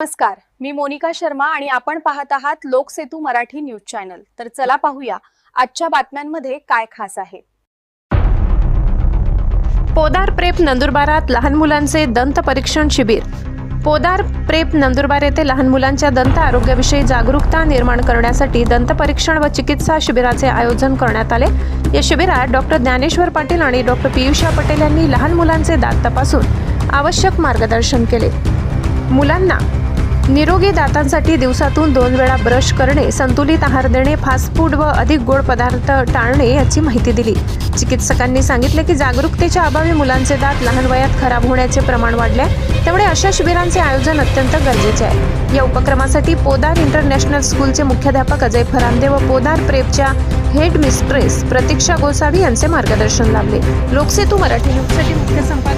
नमस्कार मी मोनिका शर्मा आणि आपण पाहत आहात लोकसेतू मराठी न्यूज चॅनल. तर चला पाहूया आजच्या बातम्यांमध्ये काय खास आहे. पोदार प्रेप नंदुरबारात लहान मुलांचे दंत परीक्षण शिबिर. पोदार प्रेप नंदुरबार येथे लहान मुलांच्या दंत आरोग्याविषयी जागरूकता निर्माण करण्यासाठी दंत परीक्षण व चिकित्सा शिबिराचे आयोजन करण्यात आले. या शिबिरात डॉक्टर ज्ञानेश्वर पाटील आणि डॉक्टर पियुषा पटेल यांनी लहान मुलांचे दात तपासून आवश्यक मार्गदर्शन केले. मुलांना निरोगी दातांसाठी दिवसातून दोन वेळा ब्रश करणे संतुलित आहार देणे फास्ट फूड व अधिक गोड पदार्थ टाळणे याची माहिती दिली. चिकित्सकांनी सांगितले की जागरूकतेच्या अभावी मुलांचे दात लहान वयात खराब होण्याचे प्रमाण वाढले आहे. त्यामुळे अशा शिबिरांचे आयोजन अत्यंत गरजेचे आहे. या उपक्रमासाठी पोदार इंटरनॅशनल स्कूलचे मुख्याध्यापक अजय फरांदे व पोदार प्रेपच्या हेड मिस्ट्रेस प्रतीक्षा गोसावी यांचे मार्गदर्शन लाभले. लोकसेतू मराठी न्यूजसाठी मुख्य संपादक